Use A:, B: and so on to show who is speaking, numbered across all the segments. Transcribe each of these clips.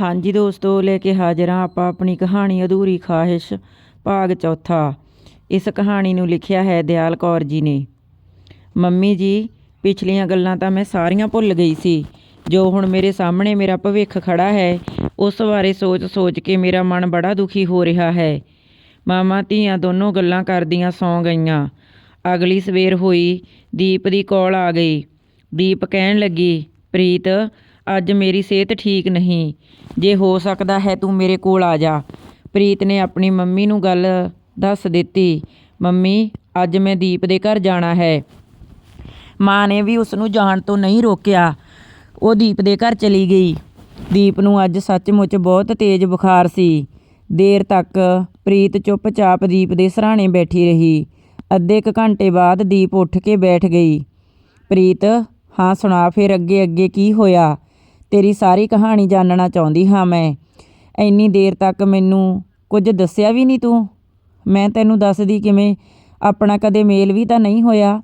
A: ਹਾਂਜੀ ਦੋਸਤੋ, ਲੈ ਕੇ ਹਾਜ਼ਰ ਹਾਂ ਆਪਾਂ ਆਪਣੀ ਕਹਾਣੀ ਅਧੂਰੀ ਖਾਹਿਸ਼, ਭਾਗ ਚੌਥਾ। ਇਸ ਕਹਾਣੀ ਨੂੰ ਲਿਖਿਆ ਹੈ ਦਿਆਲ ਕੌਰ ਜੀ ਨੇ। ਮੰਮੀ ਜੀ, ਪਿਛਲੀਆਂ ਗੱਲਾਂ ਤਾਂ ਮੈਂ ਸਾਰੀਆਂ ਭੁੱਲ ਗਈ ਸੀ। ਜੋ ਹੁਣ ਮੇਰੇ ਸਾਹਮਣੇ ਮੇਰਾ ਭਵਿੱਖ ਖੜਾ ਹੈ, ਉਸ ਬਾਰੇ ਸੋਚ-ਸੋਚ ਕੇ ਮੇਰਾ ਮਨ ਬੜਾ ਦੁਖੀ ਹੋ ਰਿਹਾ ਹੈ। ਮਾਮਾ ਧੀਆਂ ਦੋਨੋਂ ਗੱਲਾਂ ਕਰਦੀਆਂ ਸੌਂ ਗਈਆਂ। ਅਗਲੀ ਸਵੇਰ ਹੋਈ, ਦੀਪ ਦੀ ਕਾਲ ਆ ਗਈ। ਦੀਪ ਕਹਿਣ ਲੱਗੀ, ਪ੍ਰੀਤ, ਅੱਜ ਮੇਰੀ ਸਿਹਤ ਠੀਕ ਨਹੀਂ। ਜੇ ਹੋ ਸਕਦਾ ਹੈ ਤੂੰ ਮੇਰੇ ਕੋਲ ਆ ਜਾ। ਪ੍ਰੀਤ ਨੇ ਆਪਣੀ ਮੰਮੀ ਨੂੰ ਗੱਲ ਦੱਸ ਦਿੱਤੀ। ਮੰਮੀ, ਅੱਜ ਮੈਂ ਦੀਪ ਦੇ ਘਰ ਜਾਣਾ ਹੈ। ਮਾਂ ਨੇ ਵੀ ਉਸ ਨੂੰ ਜਾਣ ਤੋਂ ਨਹੀਂ ਰੋਕਿਆ। ਉਹ ਦੀਪ ਦੇ ਘਰ ਚਲੀ ਗਈ। ਦੀਪ ਨੂੰ ਅੱਜ ਸੱਚਮੁੱਚ ਬਹੁਤ ਤੇਜ਼ ਬੁਖਾਰ ਸੀ। ਦੇਰ ਤੱਕ ਪ੍ਰੀਤ ਚੁੱਪਚਾਪ ਦੀਪ ਦੇ ਸਰਾਣੇ ਬੈਠੀ ਰਹੀ। ਅੱਧੇ ਕੁ ਘੰਟੇ ਬਾਅਦ ਦੀਪ ਉੱਠ ਕੇ ਬੈਠ ਗਈ। ਪ੍ਰੀਤ, ਹਾਂ ਸੁਣਾ, ਫਿਰ ਅੱਗੇ ਅੱਗੇ ਕੀ ਹੋਇਆ? ਤੇਰੀ ਸਾਰੀ ਕਹਾਣੀ ਜਾਣਨਾ ਚਾਹੁੰਦੀ ਹਾਂ ਮੈਂ। ਇੰਨੀ ਦੇਰ ਤੱਕ ਮੈਨੂੰ ਕੁਝ ਦੱਸਿਆ ਵੀ ਨਹੀਂ ਤੂੰ। ਮੈਂ ਤੈਨੂੰ ਦੱਸਦੀ ਕਿਵੇਂ ਆਪਣਾ ਕਦੇ ਮੇਲ ਵੀ ਤਾਂ ਨਹੀਂ ਹੋਇਆ।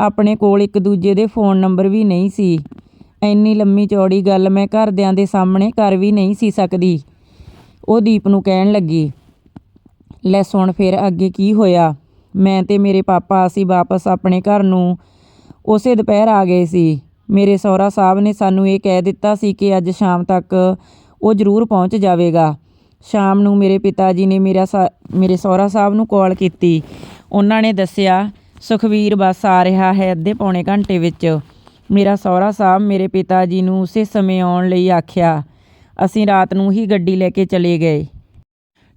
A: ਆਪਣੇ ਕੋਲ ਇੱਕ ਦੂਜੇ ਦੇ ਫੋਨ ਨੰਬਰ ਵੀ ਨਹੀਂ ਸੀ। ਇੰਨੀ ਲੰਮੀ ਚੌੜੀ ਗੱਲ ਮੈਂ ਘਰਦਿਆਂ ਦੇ ਸਾਹਮਣੇ ਕਰ ਵੀ ਨਹੀਂ ਸੀ ਸਕਦੀ। ਉਹ ਦੀਪ ਨੂੰ ਕਹਿਣ ਲੱਗੀ, ਲੈ ਸੁਣ ਫਿਰ ਅੱਗੇ ਕੀ ਹੋਇਆ। ਮੈਂ ਤੇ ਮੇਰੇ ਪਾਪਾ ਅਸੀਂ ਵਾਪਸ ਆਪਣੇ ਘਰ ਨੂੰ ਉਸੇ ਦੁਪਹਿਰ ਆ ਗਏ ਸੀ। ਮੇਰੇ ਸਹੁਰਾ ਸਾਹਿਬ ਨੇ ਸਾਨੂੰ ਇਹ ਕਹਿ ਦਿੱਤਾ ਸੀ ਕਿ ਅੱਜ ਸ਼ਾਮ ਤੱਕ ਉਹ ਜ਼ਰੂਰ ਪਹੁੰਚ ਜਾਵੇਗਾ। ਸ਼ਾਮ ਨੂੰ ਮੇਰੇ ਪਿਤਾ ਜੀ ਨੇ ਮੇਰਾ ਸਾ- ਮੇਰੇ ਸਹੁਰਾ ਸਾਹਿਬ ਨੂੰ ਕਾਲ ਕੀਤੀ। ਉਹਨਾਂ ਨੇ ਦੱਸਿਆ, ਸੁਖਵੀਰ, ਬੱਸ ਆ ਰਿਹਾ ਹੈ ਅੱਧੇ ਪੌਣੇ ਘੰਟੇ ਵਿੱਚ। ਮੇਰਾ ਸਹੁਰਾ ਸਾਹਿਬ ਮੇਰੇ ਪਿਤਾ ਜੀ ਨੂੰ ਉਸੇ ਸਮੇਂ ਆਉਣ ਲਈ ਆਖਿਆ। ਅਸੀਂ ਰਾਤ ਨੂੰ ਹੀ ਗੱਡੀ ਲੈ ਕੇ ਚਲੇ ਗਏ।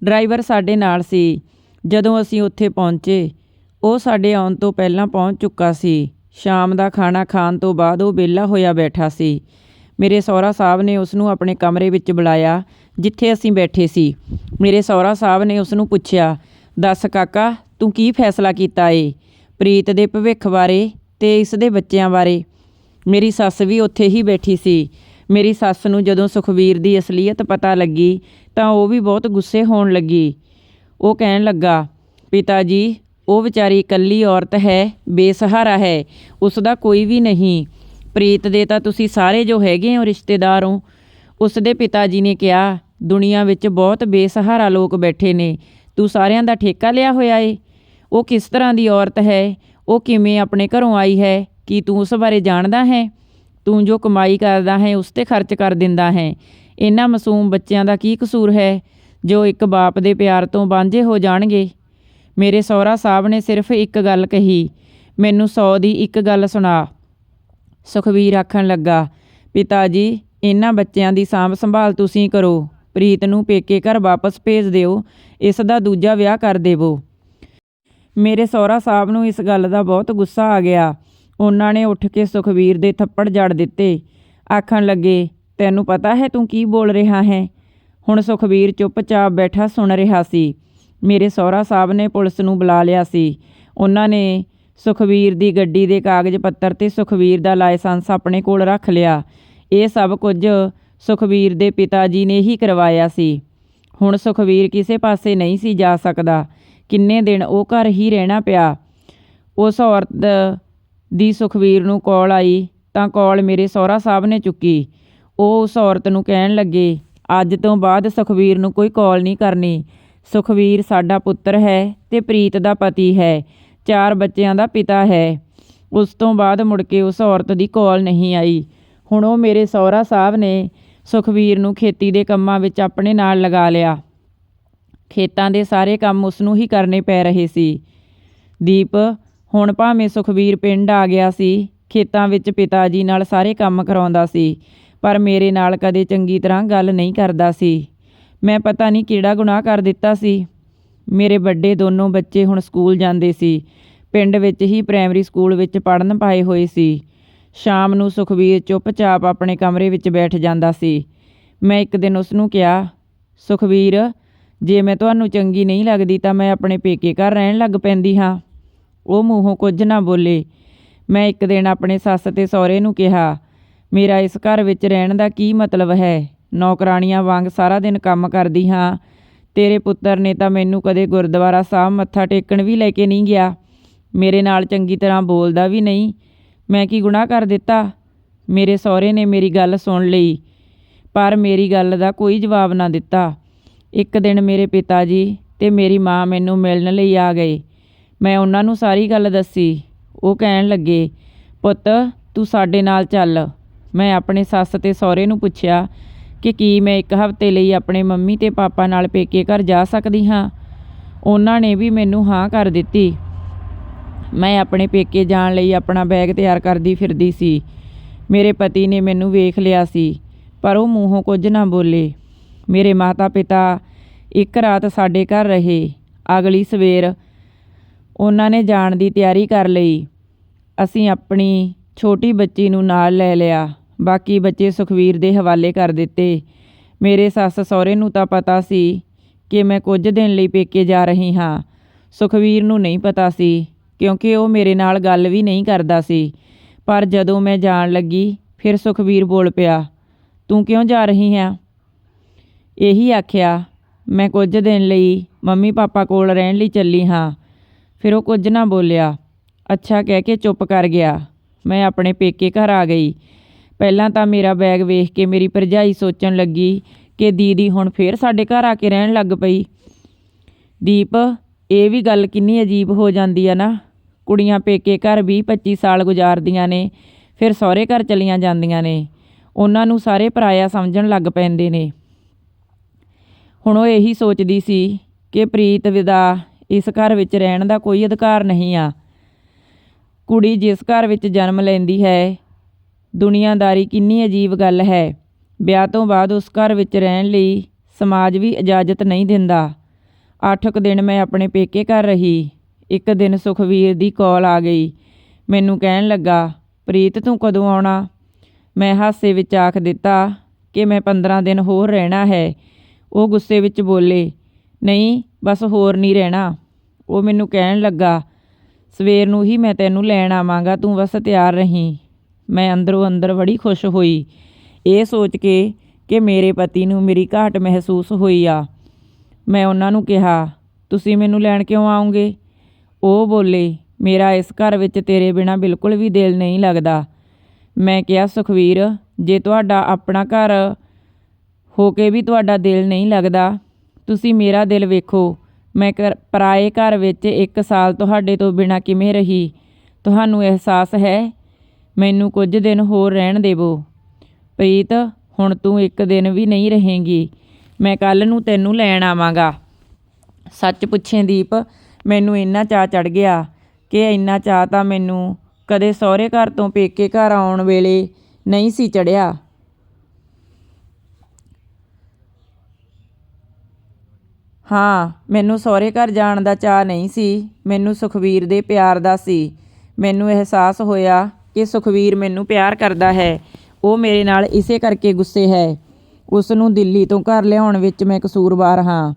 A: ਡਰਾਈਵਰ ਸਾਡੇ ਨਾਲ ਸੀ। ਜਦੋਂ ਅਸੀਂ ਉੱਥੇ ਪਹੁੰਚੇ, ਉਹ ਸਾਡੇ ਆਉਣ ਤੋਂ ਪਹਿਲਾਂ ਪਹੁੰਚ ਚੁੱਕਾ ਸੀ। ਸ਼ਾਮ ਦਾ ਖਾਣਾ ਖਾਣ ਤੋਂ ਬਾਅਦ ਉਹ ਵਿਹਲਾ ਹੋਇਆ ਬੈਠਾ ਸੀ। ਮੇਰੇ ਸਹੁਰਾ ਸਾਹਿਬ ਨੇ ਉਸ ਨੂੰ ਆਪਣੇ ਕਮਰੇ ਵਿੱਚ ਬੁਲਾਇਆ, ਜਿੱਥੇ ਅਸੀਂ ਬੈਠੇ ਸੀ। ਮੇਰੇ ਸਹੁਰਾ ਸਾਹਿਬ ਨੇ ਉਸ ਨੂੰ ਪੁੱਛਿਆ, ਦੱਸ ਕਾਕਾ, ਤੂੰ ਕੀ ਫੈਸਲਾ ਕੀਤਾ ਏ? ਪ੍ਰੀਤ ਦੇ ਭਵਿੱਖ ਬਾਰੇ ਤੇ ਇਸ ਦੇ ਬੱਚਿਆਂ ਬਾਰੇ? ਮੇਰੀ ਸੱਸ ਵੀ ਉੱਥੇ ਹੀ ਬੈਠੀ ਸੀ। ਮੇਰੀ ਸੱਸ ਨੂੰ ਜਦੋਂ ਸੁਖਵੀਰ ਦੀ ਅਸਲੀਅਤ ਪਤਾ ਲੱਗੀ, ਤਾਂ ਉਹ ਵੀ ਬਹੁਤ ਗੁੱਸੇ ਹੋਣ ਲੱਗੀ। ਉਹ ਕਹਿਣ ਲੱਗਾ, ਪਿਤਾ ਜੀ ਉਹ ਵਿਚਾਰੀ ਇਕੱਲੀ ਔਰਤ ਹੈ, ਬੇਸਹਾਰਾ ਹੈ ਉਸ ਦਾ ਕੋਈ ਵੀ ਨਹੀਂ। ਪ੍ਰੀਤ ਦੇ ਤਾਂ ਤੁਸੀਂ ਸਾਰੇ ਜੋ ਹੈਗੇ ਹੋ ਰਿਸ਼ਤੇਦਾਰ ਹੋ। ਉਸ ਦੇ ਪਿਤਾ ਜੀ ਨੇ ਕਿਹਾ, ਦੁਨੀਆ ਵਿੱਚ ਬਹੁਤ ਬੇਸਹਾਰਾ ਲੋਕ ਬੈਠੇ ਨੇ। ਤੂੰ ਸਾਰਿਆਂ ਦਾ ਠੇਕਾ ਲਿਆ ਹੋਇਆ ਏ। ਉਹ ਕਿਸ ਤਰ੍ਹਾਂ ਦੀ ਔਰਤ ਹੈ? ਉਹ ਕਿਵੇਂ ਆਪਣੇ ਘਰੋਂ ਆਈ ਹੈ? ਕੀ ਤੂੰ ਉਸ ਬਾਰੇ ਜਾਣਦਾ ਹੈ? ਤੂੰ ਜੋ ਕਮਾਈ ਕਰਦਾ ਹੈ, ਉਸ ਤੇ ਖਰਚ ਕਰ ਦਿੰਦਾ ਹੈ। ਇਹਨਾਂ ਮਾਸੂਮ ਬੱਚਿਆਂ ਦਾ ਕੀ ਕਸੂਰ ਹੈ? ਜੋ ਇੱਕ ਬਾਪ ਦੇ ਪਿਆਰ ਤੋਂ ਵਾਂਝੇ ਹੋ ਜਾਣਗੇ। ਮੇਰੇ ਸਹੁਰਾ ਸਾਹਿਬ ਨੇ ਸਿਰਫ ਇੱਕ ਗੱਲ ਕਹੀ, ਮੈਨੂੰ ਸੌ ਦੀ ਇੱਕ ਗੱਲ ਸੁਣਾ। ਸੁਖਵੀਰ ਆਖਣ ਲੱਗਾ, ਪਿਤਾ ਜੀ ਇਹਨਾਂ ਬੱਚਿਆਂ ਦੀ ਸਾਂਭ ਸੰਭਾਲ ਤੁਸੀਂ ਕਰੋ। ਪ੍ਰੀਤ ਨੂੰ ਪੇਕੇ ਘਰ ਵਾਪਸ ਭੇਜ ਦਿਓ, ਇਸ ਦਾ ਦੂਜਾ ਵਿਆਹ ਕਰ ਦੇਵੋ। ਮੇਰੇ ਸਹੁਰਾ ਸਾਹਿਬ ਨੂੰ ਇਸ ਗੱਲ ਦਾ ਬਹੁਤ ਗੁੱਸਾ ਆ ਗਿਆ। ਉਹਨਾਂ ਨੇ ਉੱਠ ਕੇ ਸੁਖਵੀਰ ਦੇ ਥੱਪੜ ਜੜ ਦਿੱਤੇ। ਆਖਣ ਲੱਗੇ, ਤੈਨੂੰ ਪਤਾ ਹੈ ਤੂੰ ਕੀ ਬੋਲ ਰਿਹਾ ਹੈ? ਹੁਣ ਸੁਖਵੀਰ ਚੁੱਪਚਾਪ ਬੈਠਾ ਸੁਣ ਰਿਹਾ ਸੀ। ਮੇਰੇ ਸਹੁਰਾ ਸਾਹਿਬ ਨੇ ਪੁਲਿਸ ਨੂੰ ਬੁਲਾ ਲਿਆ ਸੀ। ਉਹਨਾਂ ਨੇ ਸੁਖਵੀਰ ਦੀ ਗੱਡੀ ਦੇ ਕਾਗਜ਼ ਪੱਤਰ ਤੇ ਸੁਖਵੀਰ ਦਾ ਲਾਇਸੈਂਸ ਆਪਣੇ ਕੋਲ ਰੱਖ ਲਿਆ। ਇਹ ਸਭ ਕੁਝ ਸੁਖਵੀਰ ਦੇ ਪਿਤਾ ਜੀ ਨੇ ਹੀ ਕਰਵਾਇਆ ਸੀ। ਹੁਣ ਸੁਖਵੀਰ ਕਿਸੇ ਪਾਸੇ ਨਹੀਂ ਸੀ ਜਾ ਸਕਦਾ। ਕਿੰਨੇ ਦਿਨ ਉਹ ਘਰ ਹੀ ਰਹਿਣਾ ਪਿਆ। ਉਸ ਔਰਤ ਦੀ ਸੁਖਵੀਰ ਨੂੰ ਕਾਲ ਆਈ ਤਾਂ ਕਾਲ ਮੇਰੇ ਸਹੁਰਾ ਸਾਹਿਬ ਨੇ ਚੁੱਕੀ। ਉਹ ਉਸ ਔਰਤ ਨੂੰ ਕਹਿਣ ਲੱਗੇ, ਅੱਜ ਤੋਂ ਬਾਅਦ ਸੁਖਵੀਰ ਨੂੰ ਕੋਈ ਕਾਲ ਨਹੀਂ ਕਰਨੀ। ਸੁਖਵੀਰ ਸਾਡਾ ਪੁੱਤਰ ਹੈ ਤੇ ਪ੍ਰੀਤ ਦਾ ਪਤੀ ਹੈ, ਚਾਰ ਬੱਚਿਆਂ ਦਾ ਪਿਤਾ ਹੈ। ਉਸ ਤੋਂ ਬਾਅਦ ਮੁੜ ਕੇ ਉਸ ਔਰਤ ਦੀ ਕਾਲ ਨਹੀਂ ਆਈ। ਹੁਣ ਉਹ ਮੇਰੇ ਸਹੁਰਾ ਸਾਹਿਬ ਨੇ ਸੁਖਵੀਰ ਨੂੰ ਖੇਤੀ ਦੇ ਕੰਮਾਂ ਵਿੱਚ ਆਪਣੇ ਨਾਲ ਲਗਾ ਲਿਆ। ਖੇਤਾਂ ਦੇ ਸਾਰੇ ਕੰਮ ਉਸ ਨੂੰ ਹੀ ਕਰਨੇ ਪੈ ਰਹੇ ਸੀ। ਦੀਪ, ਹੁਣ ਭਾਵੇਂ ਸੁਖਵੀਰ ਪਿੰਡ ਆ ਗਿਆ ਸੀ, ਖੇਤਾਂ ਵਿੱਚ ਪਿਤਾ ਜੀ ਨਾਲ ਸਾਰੇ ਕੰਮ ਕਰਾਉਂਦਾ ਸੀ, ਪਰ ਮੇਰੇ ਨਾਲ ਕਦੇ ਚੰਗੀ ਤਰ੍ਹਾਂ ਗੱਲ ਨਹੀਂ ਕਰਦਾ ਸੀ। ਮੈਂ ਪਤਾ ਨਹੀਂ ਕਿਹੜਾ ਗੁਨਾਹ ਕਰ ਦਿੱਤਾ ਸੀ। ਮੇਰੇ ਵੱਡੇ ਦੋਨੋਂ ਬੱਚੇ ਹੁਣ ਸਕੂਲ ਜਾਂਦੇ ਸੀ। ਪਿੰਡ ਵਿੱਚ ਹੀ ਪ੍ਰਾਇਮਰੀ ਸਕੂਲ ਵਿੱਚ ਪੜ੍ਹਨ ਪਾਏ ਹੋਏ ਸੀ। ਸ਼ਾਮ ਨੂੰ ਸੁਖਵੀਰ ਚੁੱਪਚਾਪ ਆਪਣੇ ਕਮਰੇ ਵਿੱਚ ਬੈਠ ਜਾਂਦਾ ਸੀ। ਮੈਂ ਇੱਕ ਦਿਨ ਉਸ ਨੂੰ ਕਿਹਾ ਸੁਖਵੀਰ ਜੇ ਮੈਂ ਤੁਹਾਨੂੰ ਚੰਗੀ ਨਹੀਂ ਲੱਗਦੀ ਤਾਂ ਮੈਂ ਆਪਣੇ ਪੇਕੇ ਘਰ ਰਹਿਣ ਲੱਗ ਪੈਂਦੀ ਹਾਂ ਉਹ ਮੂੰਹੋਂ ਕੁਝ ਨਾ ਬੋਲੇ। ਮੈਂ ਇੱਕ ਦਿਨ ਆਪਣੇ ਸੱਸ ਤੇ ਸਹੁਰੇ ਨੂੰ ਕਿਹਾ, ਮੇਰਾ ਇਸ ਘਰ ਵਿੱਚ ਰਹਿਣ ਦਾ ਕੀ ਮਤਲਬ ਹੈ? ਨੌਕਰਾਣੀਆਂ ਵਾਂਗ ਸਾਰਾ ਦਿਨ ਕੰਮ ਕਰਦੀ ਹਾਂ। ਤੇਰੇ ਪੁੱਤਰ ਨੇ ਤਾਂ ਮੈਨੂੰ ਕਦੇ ਗੁਰਦੁਆਰਾ ਸਾਹਿਬ ਮੱਥਾ ਟੇਕਣ ਵੀ ਲੈ ਕੇ ਨਹੀਂ ਗਿਆ। ਮੇਰੇ ਨਾਲ ਚੰਗੀ ਤਰ੍ਹਾਂ ਬੋਲਦਾ ਵੀ ਨਹੀਂ। ਮੈਂ ਕੀ ਗੁਨਾਹ ਕਰ ਦਿੱਤਾ? ਮੇਰੇ ਸਹੁਰੇ ਨੇ ਮੇਰੀ ਗੱਲ ਸੁਣ ਲਈ, ਪਰ ਮੇਰੀ ਗੱਲ ਦਾ ਕੋਈ ਜਵਾਬ ਨਾ ਦਿੱਤਾ। ਇੱਕ ਦਿਨ ਮੇਰੇ ਪਿਤਾ ਜੀ ਤੇ ਮੇਰੀ ਮਾਂ ਮੈਨੂੰ ਮਿਲਣ ਲਈ ਆ ਗਏ। ਮੈਂ ਉਹਨਾਂ ਨੂੰ ਸਾਰੀ ਗੱਲ ਦੱਸੀ। ਉਹ ਕਹਿਣ ਲੱਗੇ, ਪੁੱਤ, ਤੂੰ ਸਾਡੇ ਨਾਲ ਚੱਲ। ਮੈਂ ਆਪਣੇ ਸੱਸ ਤੇ ਸਹੁਰੇ ਨੂੰ ਪੁੱਛਿਆ ਕਿ ਕੀ ਮੈਂ ਇੱਕ ਹਫ਼ਤੇ ਲਈ ਆਪਣੇ ਮੰਮੀ ਤੇ ਪਾਪਾ ਨਾਲ ਪੇਕੇ ਘਰ ਜਾ ਸਕਦੀ ਹਾਂ? ਉਹਨਾਂ ਨੇ ਵੀ ਮੈਨੂੰ ਹਾਂ ਕਰ ਦਿੱਤੀ। ਮੈਂ ਆਪਣੇ ਪੇਕੇ ਜਾਣ ਲਈ ਆਪਣਾ ਬੈਗ ਤਿਆਰ ਕਰਦੀ ਫਿਰਦੀ ਸੀ। ਮੇਰੇ ਪਤੀ ਨੇ ਮੈਨੂੰ ਵੇਖ ਲਿਆ ਸੀ, ਪਰ ਉਹ ਮੂੰਹੋਂ ਕੁਝ ਨਾ ਬੋਲੇ। ਮੇਰੇ ਮਾਤਾ ਪਿਤਾ ਇੱਕ ਰਾਤ ਸਾਡੇ ਘਰ ਰਹੇ। ਅਗਲੀ ਸਵੇਰ ਉਹਨਾਂ ਨੇ ਜਾਣ ਦੀ ਤਿਆਰੀ ਕਰ ਲਈ। ਅਸੀਂ ਆਪਣੀ ਛੋਟੀ ਬੱਚੀ ਨੂੰ ਨਾਲ ਲੈ ਲਿਆ। ਬਾਕੀ ਬੱਚੇ ਸੁਖਵੀਰ ਦੇ ਹਵਾਲੇ ਕਰ ਦਿੱਤੇ। ਮੇਰੇ ਸੱਸ ਸਹੁਰੇ ਨੂੰ ਤਾਂ ਪਤਾ ਸੀ ਕਿ ਮੈਂ ਕੁਝ ਦਿਨ ਲਈ ਪੇਕੇ ਜਾ ਰਹੀ ਹਾਂ। ਸੁਖਵੀਰ ਨੂੰ ਨਹੀਂ ਪਤਾ ਸੀ, ਕਿਉਂਕਿ ਉਹ ਮੇਰੇ ਨਾਲ ਗੱਲ ਵੀ ਨਹੀਂ ਕਰਦਾ ਸੀ। ਪਰ ਜਦੋਂ ਮੈਂ ਜਾਣ ਲੱਗੀ, ਫਿਰ ਸੁਖਵੀਰ ਬੋਲ ਪਿਆ, ਤੂੰ ਕਿਉਂ ਜਾ ਰਹੀ ਹੈ? ਇਹੀ ਆਖਿਆ, ਮੈਂ ਕੁਝ ਦਿਨ ਲਈ ਮੰਮੀ ਪਾਪਾ ਕੋਲ ਰਹਿਣ ਲਈ ਚੱਲੀ ਹਾਂ। ਫਿਰ ਉਹ ਕੁਝ ਨਾ ਬੋਲਿਆ। ਅੱਛਾ ਕਹਿ ਕੇ ਚੁੱਪ ਕਰ ਗਿਆ। ਮੈਂ ਆਪਣੇ ਪੇਕੇ ਘਰ ਆ ਗਈ। ਪਹਿਲਾਂ ਤਾਂ ਮੇਰਾ ਬੈਗ ਵੇਖ ਕੇ ਮੇਰੀ ਭਰਜਾਈ ਸੋਚਣ ਲੱਗੀ ਕਿ ਦੀਦੀ ਹੁਣ ਫੇਰ ਸਾਡੇ ਘਰ ਆ ਕੇ ਰਹਿਣ ਲੱਗ ਪਈ। ਦੀਪ, ਇਹ ਵੀ ਗੱਲ ਕਿੰਨੀ ਅਜੀਬ ਹੋ ਜਾਂਦੀ ਆ ਨਾ। ਕੁੜੀਆਂ ਪੇਕੇ ਘਰ ਵੀ 25 ਸਾਲ ਗੁਜ਼ਾਰਦੀਆਂ ਨੇ, ਫਿਰ ਸਹੁਰੇ ਘਰ ਚਲੀਆਂ ਜਾਂਦੀਆਂ ਨੇ। ਉਹਨਾਂ ਨੂੰ ਸਾਰੇ ਪਰਾਇਆ ਸਮਝਣ ਲੱਗ ਪੈਂਦੇ ਨੇ। ਹੁਣ ਉਹ ਇਹੀ ਸੋਚਦੀ ਸੀ ਕਿ ਪ੍ਰੀਤ, ਵਿਦਾ, ਇਸ ਘਰ ਵਿੱਚ ਰਹਿਣ ਦਾ ਕੋਈ ਅਧਿਕਾਰ ਨਹੀਂ ਆ। ਕੁੜੀ ਜਿਸ ਘਰ ਵਿੱਚ ਜਨਮ ਲੈਂਦੀ ਹੈ ਦੁਨੀਆਦਾਰੀ ਕਿੰਨੀ ਅਜੀਬ ਗੱਲ ਹੈ। ਵਿਆਹ ਤੋਂ ਬਾਅਦ ਉਸ ਘਰ ਵਿੱਚ ਰਹਿਣ ਲਈ ਸਮਾਜ ਵੀ ਇਜਾਜ਼ਤ ਨਹੀਂ ਦਿੰਦਾ। ਅੱਠ ਕੁ ਦਿਨ ਮੈਂ ਆਪਣੇ ਪੇਕੇ ਘਰ ਰਹੀ। ਇੱਕ ਦਿਨ ਸੁਖਵੀਰ ਦੀ ਕਾਲ ਆ ਗਈ। ਮੈਨੂੰ ਕਹਿਣ ਲੱਗਾ, ਪ੍ਰੀਤ, ਤੂੰ ਕਦੋਂ ਆਉਣਾ? ਮੈਂ ਹਾਸੇ ਵਿੱਚ ਆਖ ਦਿੱਤਾ ਕਿ ਮੈਂ 15 ਦਿਨ ਹੋਰ ਰਹਿਣਾ ਹੈ। ਉਹ ਗੁੱਸੇ ਵਿੱਚ ਬੋਲੇ, ਨਹੀਂ, ਬਸ ਹੋਰ ਨਹੀਂ ਰਹਿਣਾ। ਉਹ ਮੈਨੂੰ ਕਹਿਣ ਲੱਗਾ, ਸਵੇਰ ਨੂੰ ਹੀ ਮੈਂ ਤੈਨੂੰ ਲੈਣ ਆਵਾਂਗਾ, ਤੂੰ ਬਸ ਤਿਆਰ ਰਹੀਂ। ਮੈਂ ਅੰਦਰੋਂ ਅੰਦਰ ਬੜੀ ਖੁਸ਼ ਹੋਈ। ਇਹ ਸੋਚ ਕੇ ਕਿ ਮੇਰੇ ਪਤੀ ਨੂੰ ਮੇਰੀ ਘਾਟ ਮਹਿਸੂਸ ਹੋਈ ਆ। ਮੈਂ ਉਹਨਾਂ ਨੂੰ ਕਿਹਾ, ਤੁਸੀਂ ਮੈਨੂੰ ਲੈਣ ਕਿਉਂ ਆਉਂਗੇ? ਉਹ ਬੋਲੇ, ਮੇਰਾ ਇਸ ਘਰ ਵਿੱਚ ਤੇਰੇ ਬਿਨਾ ਬਿਲਕੁਲ ਵੀ ਦਿਲ ਨਹੀਂ ਲੱਗਦਾ। ਮੈਂ ਕਿਹਾ, ਸੁਖਵੀਰ, ਜੇ ਤੁਹਾਡਾ ਆਪਣਾ ਘਰ ਹੋ ਕੇ ਵੀ ਤੁਹਾਡਾ ਦਿਲ ਨਹੀਂ ਲੱਗਦਾ, ਤੁਸੀਂ ਮੇਰਾ ਦਿਲ ਵੇਖੋ। ਮੈਂ ਘਰ- ਪਰਾਏ ਘਰ ਵਿੱਚ ਇੱਕ ਸਾਲ ਤੁਹਾਡੇ ਤੋਂ ਬਿਨਾ ਕਿਵੇਂ ਰਹੀ? ਤੁਹਾਨੂੰ ਅਹਿਸਾਸ ਹੈ ਮੈਨੂੰ ਕੁਝ ਦਿਨ ਹੋਰ ਰਹਿਣ ਦੇਵੋ। ਪ੍ਰੀਤ, ਹੁਣ ਤੂੰ ਇੱਕ ਦਿਨ ਵੀ ਨਹੀਂ ਰਹੇਂਗੀ। ਮੈਂ ਕੱਲ ਨੂੰ ਤੈਨੂੰ ਲੈਣ ਆਵਾਂਗਾ। ਸੱਚ ਪੁੱਛੇ ਦੀਪ, ਮੈਨੂੰ ਇੰਨਾ ਚਾਅ ਚੜ ਗਿਆ ਕਿ ਇੰਨਾ ਚਾਅ ਤਾਂ ਮੈਨੂੰ ਕਦੇ ਸਹੁਰੇ ਘਰ ਤੋਂ ਪੇਕੇ ਘਰ ਆਉਣ ਵੇਲੇ ਨਹੀਂ ਸੀ ਚੜਿਆ ਹਾਂ, ਮੈਨੂੰ ਸਹੁਰੇ ਘਰ ਜਾਣ ਦਾ ਚਾਅ ਨਹੀਂ ਸੀ। ਮੈਨੂੰ ਸੁਖਵੀਰ ਦੇ ਪਿਆਰ ਦਾ ਸੀ। ਮੈਨੂੰ ਅਹਿਸਾਸ ਹੋਇਆ ਕਿ ਸੁਖਵੀਰ ਮੈਨੂੰ ਪਿਆਰ ਕਰਦਾ ਹੈ। ਉਹ ਮੇਰੇ ਨਾਲ ਇਸੇ ਕਰਕੇ ਗੁੱਸੇ ਹੈ। ਉਸ ਨੂੰ ਦਿੱਲੀ ਤੋਂ ਘਰ ਲਿਆਉਣ ਵਿੱਚ ਮੈਂ ਕਸੂਰਵਾਰ ਹਾਂ।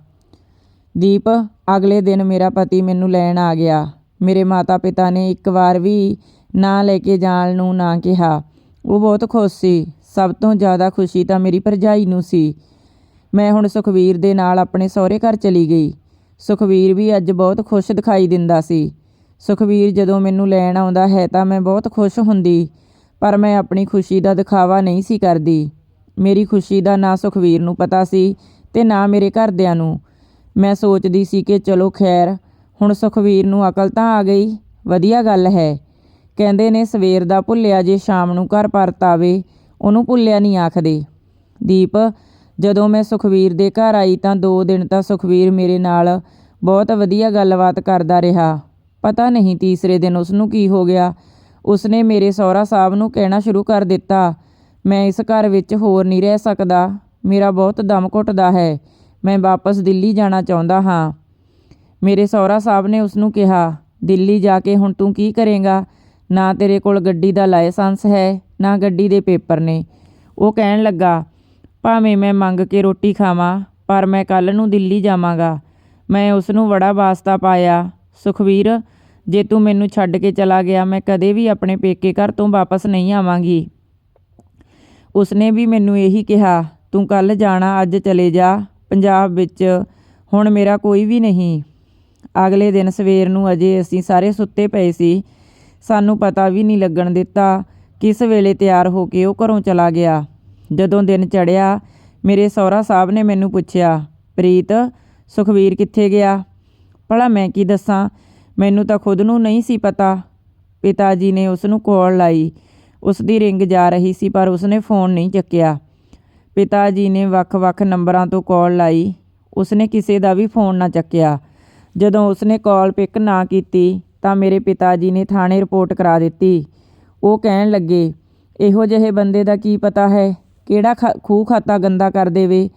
A: ਦੀਪ, ਅਗਲੇ ਦਿਨ ਮੇਰਾ ਪਤੀ ਮੈਨੂੰ ਲੈਣ ਆ ਗਿਆ। ਮੇਰੇ ਮਾਤਾ ਪਿਤਾ ਨੇ ਇੱਕ ਵਾਰ ਵੀ ਨਾ ਲੈ ਕੇ ਜਾਣ ਨੂੰ ਨਾ ਕਿਹਾ। ਉਹ ਬਹੁਤ ਖੁਸ਼ ਸੀ। ਸਭ ਤੋਂ ਜ਼ਿਆਦਾ ਖੁਸ਼ੀ ਤਾਂ ਮੇਰੀ ਭਰਜਾਈ ਨੂੰ ਸੀ। ਮੈਂ ਹੁਣ ਸੁਖਵੀਰ ਦੇ ਨਾਲ ਆਪਣੇ ਸਹੁਰੇ ਘਰ ਚਲੀ ਗਈ। ਸੁਖਵੀਰ ਵੀ ਅੱਜ ਬਹੁਤ ਖੁਸ਼ ਦਿਖਾਈ ਦਿੰਦਾ ਸੀ। ਸੁਖਬੀਰ ਜਦੋਂ ਮੈਨੂੰ ਲੈਣ ਆਉਂਦਾ ਹੈ ਤਾਂ ਮੈਂ ਬਹੁਤ ਖੁਸ਼ ਹੁੰਦੀ, ਪਰ ਮੈਂ ਆਪਣੀ ਖੁਸ਼ੀ ਦਾ ਦਿਖਾਵਾ ਨਹੀਂ ਸੀ ਕਰਦੀ। ਮੇਰੀ ਖੁਸ਼ੀ ਦਾ ਨਾ ਸੁਖਵੀਰ ਨੂੰ ਪਤਾ ਸੀ ਤੇ ਨਾ ਮੇਰੇ ਘਰਦਿਆਂ ਨੂੰ। ਮੈਂ ਸੋਚਦੀ ਸੀ ਕਿ ਚਲੋ ਖੈਰ, ਹੁਣ ਸੁਖਵੀਰ ਨੂੰ ਅਕਲ ਤਾਂ ਆ ਗਈ, ਵਧੀਆ ਗੱਲ ਹੈ। ਕਹਿੰਦੇ ਨੇ ਸਵੇਰ ਦਾ ਭੁੱਲਿਆ ਜੇ ਸ਼ਾਮ ਨੂੰ ਘਰ ਪਰਤ ਆਵੇ, ਉਹਨੂੰ ਭੁੱਲਿਆ ਨਹੀਂ ਆਖਦੇ। ਦੀਪ, ਜਦੋਂ ਮੈਂ ਸੁਖਵੀਰ ਦੇ ਘਰ ਆਈ ਤਾਂ 2 ਦਿਨ ਤਾਂ ਸੁਖਵੀਰ ਮੇਰੇ ਨਾਲ ਬਹੁਤ ਵਧੀਆ ਗੱਲਬਾਤ ਕਰਦਾ ਰਿਹਾ। ਪਤਾ ਨਹੀਂ ਤੀਸਰੇ ਦਿਨ ਉਸ ਨੂੰ ਕੀ ਹੋ ਗਿਆ। ਉਸਨੇ ਮੇਰੇ ਸਹੁਰਾ ਸਾਹਿਬ ਨੂੰ ਕਹਿਣਾ ਸ਼ੁਰੂ ਕਰ ਦਿੱਤਾ, ਮੈਂ ਇਸ ਘਰ ਵਿੱਚ ਹੋਰ ਨਹੀਂ ਰਹਿ ਸਕਦਾ। ਮੇਰਾ ਬਹੁਤ ਦਮ ਘੁੱਟਦਾ ਹੈ। ਮੈਂ ਵਾਪਸ ਦਿੱਲੀ ਜਾਣਾ ਚਾਹੁੰਦਾ ਹਾਂ। ਮੇਰੇ ਸਹੁਰਾ ਸਾਹਿਬ ਨੇ ਉਸ ਨੂੰ ਕਿਹਾ, ਦਿੱਲੀ ਜਾ ਕੇ ਹੁਣ ਤੂੰ ਕੀ ਕਰੇਂਗਾ? ਨਾ ਤੇਰੇ ਕੋਲ ਗੱਡੀ ਦਾ ਲਾਇਸੈਂਸ ਹੈ, ਨਾ ਗੱਡੀ ਦੇ ਪੇਪਰ ਨੇ। ਉਹ ਕਹਿਣ ਲੱਗਾ, ਭਾਵੇਂ ਮੈਂ ਮੰਗ ਕੇ ਰੋਟੀ ਖਾਵਾਂ, ਪਰ ਮੈਂ ਕੱਲ ਨੂੰ ਦਿੱਲੀ ਜਾਵਾਂਗਾ। ਮੈਂ ਉਸ ਨੂੰ ਬੜਾ ਵਾਸਤਾ ਪਾਇਆ। ਸੁਖਵੀਰ, ਜੇ ਤੂੰ ਮੈਨੂੰ ਛੱਡ ਕੇ ਚਲਾ ਗਿਆ, ਮੈਂ ਕਦੇ ਵੀ ਆਪਣੇ ਪੇਕੇ ਘਰ ਤੋਂ ਵਾਪਸ ਨਹੀਂ ਆਵਾਂਗੀ। ਉਸਨੇ ਵੀ ਮੈਨੂੰ ਇਹੀ ਕਿਹਾ, ਤੂੰ ਕੱਲ ਜਾਣਾ, ਅੱਜ ਚਲੇ ਜਾ। ਪੰਜਾਬ ਵਿੱਚ ਹੁਣ ਮੇਰਾ ਕੋਈ ਵੀ ਨਹੀਂ। ਅਗਲੇ ਦਿਨ ਸਵੇਰ ਨੂੰ ਅਜੇ ਅਸੀਂ ਸਾਰੇ ਸੁੱਤੇ ਪਏ ਸੀ। ਸਾਨੂੰ ਪਤਾ ਵੀ ਨਹੀਂ ਲੱਗਣ ਦਿੱਤਾ ਕਿਸ ਵੇਲੇ ਤਿਆਰ ਹੋ ਕੇ ਉਹ ਘਰੋਂ ਚਲਾ ਗਿਆ। ਜਦੋਂ ਦਿਨ ਚੜਿਆ ਮੇਰੇ ਸਹੁਰਾ ਸਾਹਿਬ ਨੇ ਮੈਨੂੰ ਪੁੱਛਿਆ, ਪ੍ਰੀਤ, ਸੁਖਵੀਰ ਕਿੱਥੇ ਗਿਆ? ਭਲਾ ਮੈਂ ਕੀ ਦੱਸਾਂ? ਮੈਨੂੰ ਤਾਂ ਖੁਦ ਨੂੰ ਨਹੀਂ ਸੀ ਪਤਾ। ਪਿਤਾ ਜੀ ਨੇ ਉਸ ਨੂੰ ਕਾਲ ਲਾਈ। ਉਸ ਦੀ ਰਿੰਗ ਜਾ ਰਹੀ ਸੀ, ਪਰ ਉਸਨੇ ਫੋਨ ਨਹੀਂ ਚੱਕਿਆ। ਪਿਤਾ ਜੀ ਨੇ ਵੱਖ-ਵੱਖ ਨੰਬਰਾਂ ਤੋਂ ਕਾਲ ਲਾਈ। ਉਸਨੇ ਕਿਸੇ ਦਾ ਵੀ ਫੋਨ ਨਾ ਚੱਕਿਆ। ਜਦੋਂ ਉਸਨੇ ਕਾਲ ਪਿਕ ਨਾ ਕੀਤੀ, ਤਾਂ ਮੇਰੇ ਪਿਤਾ ਜੀ ਨੇ ਥਾਣੇ ਰਿਪੋਰਟ ਕਰਾ ਦਿੱਤੀ। ਉਹ ਕਹਿਣ ਲੱਗੇ, ਇਹੋ ਜਿਹੇ ਬੰਦੇ ਦਾ ਕੀ ਪਤਾ ਹੈ? ਕਿਹੜਾ ਖਾ- ਖੂਹ ਖਾਤਾ ਗੰਦਾ ਕਰ ਦੇਵੇ?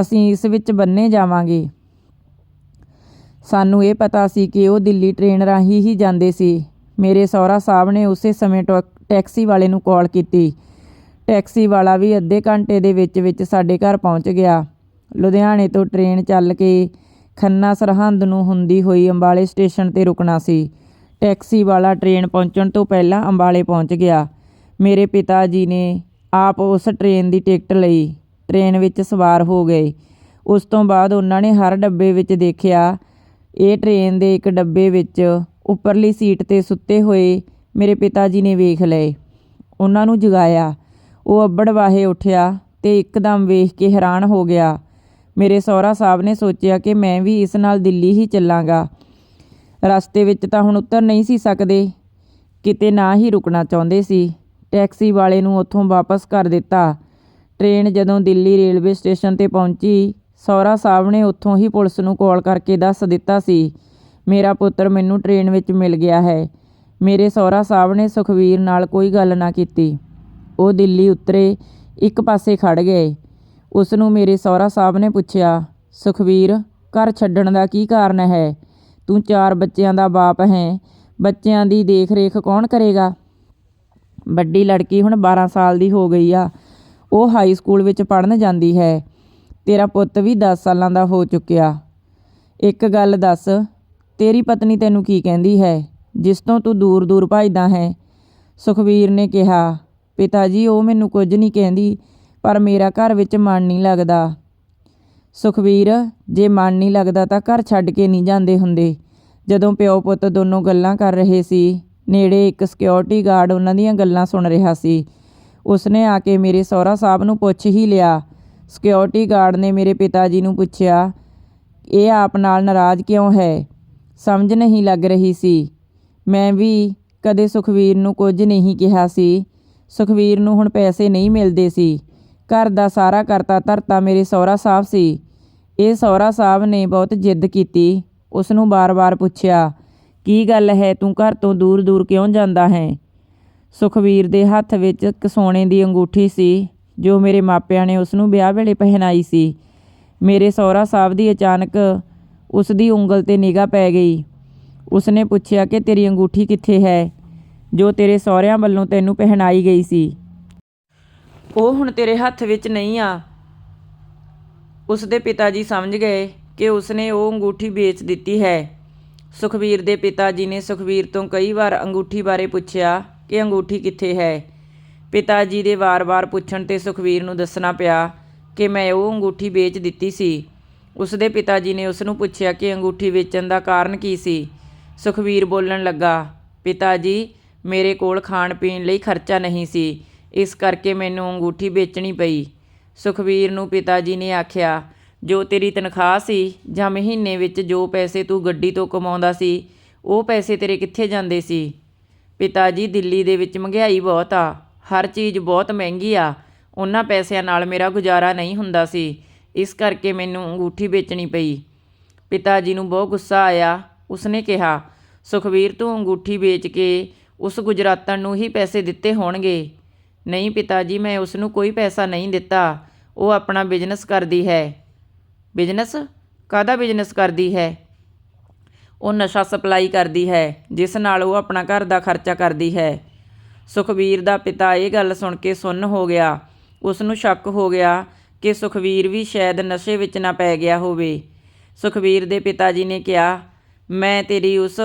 A: ਅਸੀਂ ਇਸ ਵਿੱਚ ਬੰਨੇ ਜਾਵਾਂਗੇ। ਸਾਨੂੰ ਇਹ ਪਤਾ ਸੀ ਕਿ ਉਹ ਦਿੱਲੀ ਟ੍ਰੇਨ ਰਾਹੀਂ ਹੀ ਜਾਂਦੇ ਸੀ। ਮੇਰੇ ਸਹੁਰਾ ਸਾਹਿਬ ਨੇ ਉਸੇ ਸਮੇਂ ਟੋ- ਟੈਕਸੀ ਵਾਲੇ ਨੂੰ ਕਾਲ ਕੀਤੀ। ਟੈਕਸੀ ਵਾਲਾ ਵੀ ਅੱਧੇ ਘੰਟੇ ਦੇ ਵਿੱਚ ਵਿੱਚ ਸਾਡੇ ਘਰ ਪਹੁੰਚ ਗਿਆ। ਲੁਧਿਆਣੇ ਤੋਂ ਟ੍ਰੇਨ ਚੱਲ ਕੇ ਖੰਨਾ ਸਰਹੰਦ ਨੂੰ ਹੁੰਦੀ ਹੋਈ ਅੰਬਾਲੇ ਸਟੇਸ਼ਨ ਤੇ ਰੁਕਣਾ ਸੀ। ਟੈਕਸੀ ਵਾਲਾ ਟ੍ਰੇਨ ਪਹੁੰਚਣ ਤੋਂ ਪਹਿਲਾਂ ਅੰਬਾਲੇ ਪਹੁੰਚ ਗਿਆ। ਮੇਰੇ ਪਿਤਾ ਜੀ ਨੇ ਆਪ ਉਸ ਟ੍ਰੇਨ ਦੀ ਟਿਕਟ ਲਈ ਟ੍ਰੇਨ ਵਿੱਚ ਸਵਾਰ ਹੋ ਗਏ। ਉਸ ਤੋਂ ਬਾਅਦ ਉਹਨਾਂ ਨੇ ਹਰ ਡੱਬੇ ਵਿੱਚ ਦੇਖਿਆ ਇਹ ਟ੍ਰੇਨ ਦੇ ਇੱਕ ਡੱਬੇ ਵਿੱਚ ਉੱਪਰਲੀ ਸੀਟ ਤੇ ਸੁੱਤੇ ਹੋਏ ਮੇਰੇ ਪਿਤਾ ਜੀ ਨੇ ਵੇਖ ਲਏ। ਉਹਨਾਂ ਨੂੰ ਜਗਾਇਆ। ਉਹ ਅੱਬੜ ਵਾਹੇ ਉੱਠਿਆ ਤੇ ਇੱਕਦਮ ਵੇਖ ਕੇ ਹੈਰਾਨ ਹੋ ਗਿਆ। ਮੇਰੇ ਸਹੁਰਾ ਸਾਹਿਬ ਨੇ ਸੋਚਿਆ ਕਿ ਮੈਂ ਵੀ ਇਸ ਨਾਲ ਦਿੱਲੀ ਹੀ ਚੱਲਾਂਗਾ। ਰਸਤੇ ਵਿੱਚ ਤਾਂ ਹੁਣ ਉਤਰ ਨਹੀਂ ਸੀ ਸਕਦੇ। ਕਿਤੇ ਨਾ ਹੀ ਰੁਕਣਾ ਚਾਹੁੰਦੇ ਸੀ। ਟੈਕਸੀ ਵਾਲੇ ਨੂੰ ਉੱਥੋਂ ਵਾਪਸ ਕਰ ਦਿੱਤਾ। ਟ੍ਰੇਨ ਜਦੋਂ ਦਿੱਲੀ ਰੇਲਵੇ ਸਟੇਸ਼ਨ ਤੇ ਪਹੁੰਚੀ ਸਹੁਰਾ ਸਾਹਿਬ ਨੇ ਉੱਥੋਂ ਹੀ ਪੁਲਿਸ ਨੂੰ ਕਾਲ ਕਰਕੇ ਦੱਸ ਦਿੱਤਾ ਸੀ, ਮੇਰਾ ਪੁੱਤਰ ਮੈਨੂੰ ਟ੍ਰੇਨ ਵਿੱਚ ਮਿਲ ਗਿਆ ਹੈ। ਮੇਰੇ ਸਹੁਰਾ ਸਾਹਿਬ ਨੇ ਸੁਖਵੀਰ ਨਾਲ ਕੋਈ ਗੱਲ ਨਾ ਕੀਤੀ। ਉਹ ਦਿੱਲੀ ਉਤਰੇ, ਇੱਕ ਪਾਸੇ ਖੜ ਗਏ। ਉਸ ਨੂੰ ਮੇਰੇ ਸਹੁਰਾ ਸਾਹਿਬ ਨੇ ਪੁੱਛਿਆ, ਸੁਖਵੀਰ, ਘਰ ਛੱਡਣ ਦਾ ਕੀ ਕਾਰਨ ਹੈ? ਤੂੰ ਚਾਰ ਬੱਚਿਆਂ ਦਾ ਬਾਪ ਹੈ। ਬੱਚਿਆਂ ਦੀ ਦੇਖ-ਰੇਖ ਕੌਣ ਕਰੇਗਾ? ਵੱਡੀ ਲੜਕੀ ਹੁਣ 12 ਸਾਲ ਦੀ ਹੋ ਗਈ ਆ। ਉਹ ਹਾਈ ਸਕੂਲ ਵਿੱਚ ਪੜ੍ਹਨ ਜਾਂਦੀ ਹੈ। ਤੇਰਾ ਪੁੱਤ ਵੀ 10 ਸਾਲਾਂ ਦਾ ਹੋ ਚੁੱਕਿਆ। ਇੱਕ ਗੱਲ ਦੱਸ, ਤੇਰੀ ਪਤਨੀ ਤੈਨੂੰ ਕੀ ਕਹਿੰਦੀ ਹੈ? ਜਿਸ ਤੋਂ ਤੂੰ ਦੂਰ-ਦੂਰ ਭੱਜਦਾ ਹੈ। ਸੁਖਵੀਰ ਨੇ ਕਿਹਾ, ਪਿਤਾ ਜੀ, ਉਹ ਮੈਨੂੰ ਕੁਝ ਨਹੀਂ ਕਹਿੰਦੀ, ਪਰ ਮੇਰਾ ਘਰ ਵਿੱਚ ਮਨ ਨਹੀਂ ਲੱਗਦਾ। ਸੁਖਵੀਰ ਜੇ ਮਨ ਨਹੀਂ ਲੱਗਦਾ ਤਾਂ ਘਰ ਛੱਡ ਕੇ ਨਹੀਂ ਜਾਂਦੇ ਹੁੰਦੇ। ਜਦੋਂ ਪਿਓ ਪੁੱਤ ਦੋਨੋਂ ਗੱਲਾਂ ਕਰ ਰਹੇ ਸੀ, ਨੇੜੇ ਇੱਕ ਸਿਕਿਉਰਿਟੀ ਗਾਰਡ ਉਹਨਾਂ ਦੀਆਂ ਗੱਲਾਂ ਸੁਣ ਰਿਹਾ ਸੀ। ਉਸਨੇ ਆ ਕੇ ਮੇਰੇ ਸਹੁਰਾ ਸਾਹਿਬ ਨੂੰ ਪੁੱਛ ਹੀ ਲਿਆ ਸਿਕਿਉਰਿਟੀ ਗਾਰਡ ਨੇ ਮੇਰੇ ਪਿਤਾ ਜੀ ਨੂੰ ਪੁੱਛਿਆ, ਇਹ ਆਪ ਨਾਲ ਨਾਰਾਜ਼ ਕਿਉਂ ਹੈ? ਸਮਝ ਨਹੀਂ ਲੱਗ ਰਹੀ ਸੀ। ਮੈਂ ਵੀ ਕਦੇ ਸੁਖਵੀਰ ਨੂੰ ਕੁਝ ਨਹੀਂ ਕਿਹਾ ਸੀ। ਸੁਖਵੀਰ ਨੂੰ ਹੁਣ ਪੈਸੇ ਨਹੀਂ ਮਿਲਦੇ ਸੀ। ਘਰ ਦਾ ਸਾਰਾ ਕਰਤਾ ਧਰਤਾ ਮੇਰੇ ਸਹੁਰਾ ਸਾਹਿਬ ਸੀ। ਇਹ ਸਹੁਰਾ ਸਾਹਿਬ ਨੇ ਬਹੁਤ ਜਿੱਦ ਕੀਤੀ। ਉਸ ਨੂੰ ਬਾਰ-ਬਾਰ ਪੁੱਛਿਆ, ਕੀ ਗੱਲ ਹੈ? ਤੂੰ ਘਰ ਤੋਂ ਦੂਰ-ਦੂਰ ਕਿਉਂ ਜਾਂਦਾ ਹੈ? ਸੁਖਵੀਰ ਦੇ ਹੱਥ ਵਿੱਚ ਇੱਕ ਸੋਨੇ ਦੀ ਅੰਗੂਠੀ ਸੀ। ਜੋ ਮੇਰੇ ਮਾਪਿਆਂ ਨੇ ਉਸ ਨੂੰ ਵਿਆਹ ਵੇਲੇ ਪਹਿਨਾਈ ਸੀ। ਮੇਰੇ ਸਹੁਰਾ ਸਾਹਿਬ ਦੀ ਅਚਾਨਕ ਉਸ ਦੀ ਉਂਗਲ ਤੇ ਨਿਗਾਹ ਪੈ ਗਈ। ਉਸਨੇ ਪੁੱਛਿਆ ਕਿ ਤੇਰੀ ਅੰਗੂਠੀ ਕਿੱਥੇ ਹੈ? ਜੋ ਤੇਰੇ ਸਹੁਰਿਆਂ ਵੱਲੋਂ ਤੈਨੂੰ ਪਹਿਨਾਈ ਗਈ ਸੀ। ਉਹ ਹੁਣ ਤੇਰੇ ਹੱਥ ਵਿੱਚ ਨਹੀਂ ਆ। ਉਸ ਦੇ ਪਿਤਾ ਜੀ ਸਮਝ ਗਏ ਕਿ ਉਸਨੇ ਉਹ ਅੰਗੂਠੀ ਵੇਚ ਦਿੱਤੀ ਹੈ। ਸੁਖਵੀਰ ਦੇ ਪਿਤਾ ਜੀ ਨੇ ਸੁਖਵੀਰ ਤੋਂ ਕਈ ਵਾਰ ਅੰਗੂਠੀ ਬਾਰੇ ਪੁੱਛਿਆ ਕਿ ਅੰਗੂਠੀ ਕਿੱਥੇ ਹੈ? ਪਿਤਾ ਜੀ ਦੇ ਵਾਰ-ਵਾਰ ਪੁੱਛਣ ਤੇ ਸੁਖਵੀਰ ਨੂੰ ਦੱਸਣਾ ਪਿਆ ਕਿ ਮੈਂ ਉਹ ਅੰਗੂਠੀ ਵੇਚ ਦਿੱਤੀ ਸੀ। ਉਸ ਦੇ ਪਿਤਾ ਜੀ ਨੇ ਉਸ ਨੂੰ ਪੁੱਛਿਆ ਕਿ ਅੰਗੂਠੀ ਵੇਚਣ ਦਾ ਕਾਰਨ ਕੀ ਸੀ। ਸੁਖਵੀਰ ਬੋਲਣ ਲੱਗਾ, ਪਿਤਾ ਜੀ, ਮੇਰੇ ਕੋਲ ਖਾਣ ਪੀਣ ਲਈ ਖਰਚਾ ਨਹੀਂ ਸੀ। ਇਸ ਕਰਕੇ ਮੈਨੂੰ ਅੰਗੂਠੀ ਵੇਚਣੀ ਪਈ। ਸੁਖਵੀਰ ਨੂੰ ਪਿਤਾ ਜੀ ਨੇ ਆਖਿਆ, ਜੋ ਤੇਰੀ ਤਨਖਾਹ ਸੀ ਜਾਂ ਮਹੀਨੇ ਵਿੱਚ ਜੋ ਪੈਸੇ ਤੂੰ ਗੱਡੀ ਤੋਂ ਕਮਾਉਂਦਾ ਸੀ, ਉਹ ਪੈਸੇ ਤੇਰੇ ਕਿੱਥੇ ਜਾਂਦੇ ਸੀ? ਪਿਤਾ ਜੀ, ਦਿੱਲੀ ਦੇ ਵਿੱਚ ਮਹਿੰਗਾਈ ਬਹੁਤ ਆ। ਹਰ ਚੀਜ਼ ਬਹੁਤ ਮਹਿੰਗੀ ਆ। ਉਹਨਾਂ ਪੈਸਿਆਂ ਨਾਲ ਮੇਰਾ ਗੁਜ਼ਾਰਾ ਨਹੀਂ ਹੁੰਦਾ ਸੀ। ਇਸ ਕਰਕੇ ਮੈਨੂੰ ਅੰਗੂਠੀ ਵੇਚਣੀ ਪਈ। ਪਿਤਾ ਜੀ ਨੂੰ ਬਹੁਤ ਗੁੱਸਾ ਆਇਆ। ਉਸਨੇ ਕਿਹਾ, ਸੁਖਵੀਰ, ਤੂੰ ਅੰਗੂਠੀ ਵੇਚ ਕੇ ਉਸ ਗੁਜਰਾਤਣ ਨੂੰ ਹੀ ਪੈਸੇ ਦਿੱਤੇ ਹੋਣਗੇ। ਨਹੀਂ ਪਿਤਾ ਜੀ, ਮੈਂ ਉਸ ਨੂੰ ਕੋਈ ਪੈਸਾ ਨਹੀਂ ਦਿੱਤਾ। ਉਹ ਆਪਣਾ ਬਿਜ਼ਨਸ ਕਰਦੀ ਹੈ। ਬਿਜ਼ਨਸ? ਕਾਹਦਾ ਬਿਜ਼ਨਸ ਕਰਦੀ ਹੈ? ਉਹ ਨਸ਼ਾ ਸਪਲਾਈ ਕਰਦੀ ਹੈ, ਜਿਸ ਨਾਲ ਉਹ ਆਪਣਾ ਘਰ ਦਾ ਖਰਚਾ ਕਰਦੀ ਹੈ। ਸੁਖਵੀਰ ਦਾ ਪਿਤਾ ਇਹ ਗੱਲ ਸੁਣ ਕੇ ਸੁੰਨ ਹੋ ਗਿਆ। ਉਸ ਨੂੰ ਸ਼ੱਕ ਹੋ ਗਿਆ ਕਿ ਸੁਖਵੀਰ ਵੀ ਸ਼ਾਇਦ ਨਸ਼ੇ ਵਿੱਚ ਨਾ ਪੈ ਗਿਆ ਹੋਵੇ। ਸੁਖਵੀਰ ਦੇ ਪਿਤਾ ਜੀ ਨੇ ਕਿਹਾ, ਮੈਂ ਤੇਰੀ ਉਸ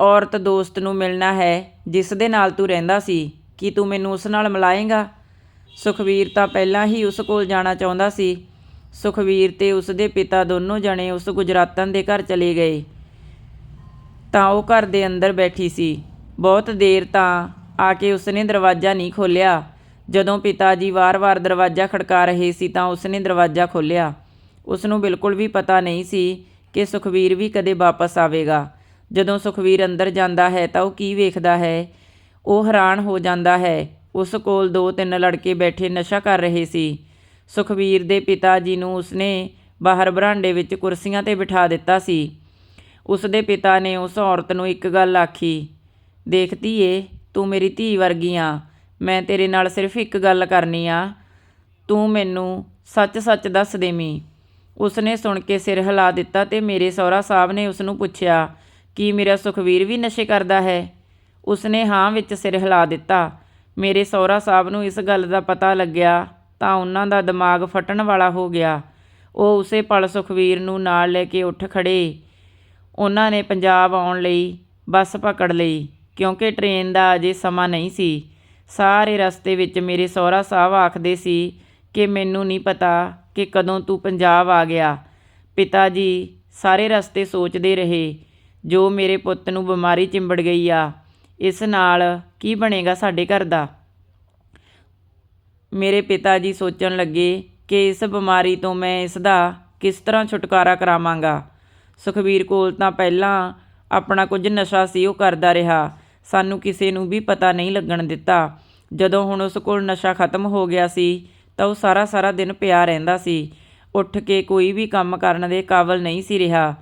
A: ਔਰਤ ਦੋਸਤ ਨੂੰ ਮਿਲਣਾ ਹੈ ਜਿਸ ਦੇ ਨਾਲ ਤੂੰ ਰਹਿੰਦਾ ਸੀ। ਕੀ ਤੂੰ ਮੈਨੂੰ ਉਸ ਨਾਲ ਮਿਲਾਏਂਗਾ? ਸੁਖਵੀਰ ਤਾਂ ਪਹਿਲਾਂ ਹੀ ਉਸ ਕੋਲ ਜਾਣਾ ਚਾਹੁੰਦਾ ਸੀ। ਸੁਖਵੀਰ ਤੇ ਉਸ ਦੇ ਪਿਤਾ ਦੋਨੋਂ ਜਣੇ ਉਸ ਗੁਜਰਾਤਨ ਦੇ ਘਰ ਚਲੇ ਗਏ। ਤਾਂ ਉਹ ਘਰ ਦੇ ਅੰਦਰ ਬੈਠੀ ਸੀ। ਬਹੁਤ ਦੇਰ ਤਾਂ ਆ ਕੇ ਉਸਨੇ ਦਰਵਾਜ਼ਾ ਨਹੀਂ ਖੋਲ੍ਹਿਆ। ਜਦੋਂ ਪਿਤਾ ਜੀ ਵਾਰ-ਵਾਰ ਦਰਵਾਜ਼ਾ ਖੜਕਾ ਰਹੇ ਸੀ ਤਾਂ ਉਸਨੇ ਦਰਵਾਜ਼ਾ ਖੋਲ੍ਹਿਆ। ਉਸ ਨੂੰ ਬਿਲਕੁਲ ਵੀ ਪਤਾ ਨਹੀਂ ਸੀ ਕਿ ਸੁਖਵੀਰ ਵੀ ਕਦੇ ਵਾਪਸ ਆਵੇਗਾ। ਜਦੋਂ ਸੁਖਵੀਰ ਅੰਦਰ ਜਾਂਦਾ ਹੈ ਤਾਂ ਉਹ ਕੀ ਵੇਖਦਾ ਹੈ? ਉਹ ਹੈਰਾਨ ਹੋ ਜਾਂਦਾ ਹੈ। ਉਸ ਕੋਲ ਦੋ ਤਿੰਨ ਲੜਕੇ ਬੈਠੇ ਨਸ਼ਾ ਕਰ ਰਹੇ ਸੀ। ਸੁਖਵੀਰ ਦੇ ਪਿਤਾ ਜੀ ਨੂੰ ਉਸਨੇ ਬਾਹਰ ਬਰਾਂਡੇ ਵਿੱਚ ਕੁਰਸੀਆਂ ਤੇ ਬਿਠਾ ਦਿੱਤਾ ਸੀ। ਉਸ ਦੇ ਪਿਤਾ ਨੇ ਉਸ ਔਰਤ ਨੂੰ ਇੱਕ ਗੱਲ ਆਖੀ ਦੇਖ ਧੀਏ, ਤੂੰ ਮੇਰੀ ਧੀ ਵਰਗੀ ਆ। ਮੈਂ ਤੇਰੇ ਨਾਲ ਸਿਰਫ ਇੱਕ ਗੱਲ ਕਰਨੀ ਆ। ਤੂੰ ਮੈਨੂੰ ਸੱਚ-ਸੱਚ ਦੱਸ ਦੇਵੀਂ। ਉਸਨੇ ਸੁਣ ਕੇ ਸਿਰ ਹਿਲਾ ਦਿੱਤਾ ਤੇ ਮੇਰੇ ਸਹੁਰਾ ਸਾਹਿਬ ਨੇ ਉਸ ਨੂੰ ਪੁੱਛਿਆ, ਕੀ ਮੇਰਾ ਸੁਖਵੀਰ ਵੀ ਨਸ਼ੇ ਕਰਦਾ ਹੈ? ਉਸਨੇ ਹਾਂ ਵਿੱਚ ਸਿਰ ਹਿਲਾ ਦਿੱਤਾ। ਮੇਰੇ ਸਹੁਰਾ ਸਾਹਿਬ ਨੂੰ ਇਸ ਗੱਲ ਦਾ ਪਤਾ ਲੱਗਿਆ ਤਾਂ ਉਹਨਾਂ ਦਾ ਦਿਮਾਗ ਫਟਣ ਵਾਲਾ ਹੋ ਗਿਆ। ਉਹ ਉਸੇ ਪਲ ਸੁਖਵੀਰ ਨੂੰ ਨਾਲ ਲੈ ਕੇ ਉੱਠ ਖੜੇ ਉਹਨਾਂ ਨੇ ਪੰਜਾਬ ਆਉਣ ਲਈ ਬੱਸ ਪਕੜ ਲਈ। ਕਿਉਂਕਿ ਟ੍ਰੇਨ ਦਾ ਅਜੇ ਸਮਾਂ ਨਹੀਂ ਸੀ। ਸਾਰੇ ਰਸਤੇ ਵਿੱਚ ਮੇਰੇ ਸਹੁਰਾ ਸਾਹਿਬ ਆਖਦੇ ਸੀ ਕਿ ਮੈਨੂੰ ਨਹੀਂ ਪਤਾ ਕਿ ਕਦੋਂ ਤੂੰ ਪੰਜਾਬ ਆ ਗਿਆ। ਪਿਤਾ ਜੀ, ਸਾਰੇ ਰਸਤੇ ਸੋਚਦੇ ਰਹੇ, ਜੋ ਮੇਰੇ ਪੁੱਤ ਨੂੰ ਬਿਮਾਰੀ ਚਿੰਬੜ ਗਈ ਆ, ਇਸ ਨਾਲ ਕੀ ਬਣੇਗਾ ਸਾਡੇ ਘਰ ਦਾ? ਮੇਰੇ ਪਿਤਾ ਜੀ ਸੋਚਣ ਲੱਗੇ ਕਿ ਇਸ ਬਿਮਾਰੀ ਤੋਂ ਮੈਂ ਇਸ ਦਾ ਕਿਸ ਤਰ੍ਹਾਂ ਛੁਟਕਾਰਾ ਕਰਾਵਾਂਗਾ। ਸੁਖਵੀਰ ਕੋਲ ਤਾਂ ਪਹਿਲਾਂ ਆਪਣਾ ਕੁਝ ਨਸ਼ਾ ਸੀ, ਉਹ ਕਰਦਾ ਰਿਹਾ। ਸਾਨੂੰ ਕਿਸੇ ਨੂੰ ਵੀ ਪਤਾ ਨਹੀਂ ਲੱਗਣ ਦਿੱਤਾ। ਜਦੋਂ ਹੁਣ ਉਸ ਕੋਲ ਨਸ਼ਾ ਖਤਮ ਹੋ ਗਿਆ ਸੀ, ਤਾਂ ਉਹ ਸਾਰਾ ਸਾਰਾ ਦਿਨ ਪਿਆ ਰਹਿੰਦਾ ਸੀ। ਉੱਠ ਕੇ ਕੋਈ ਵੀ ਕੰਮ ਕਰਨ ਦੇ ਕਾਬਲ ਨਹੀਂ ਸੀ ਰਿਹਾ।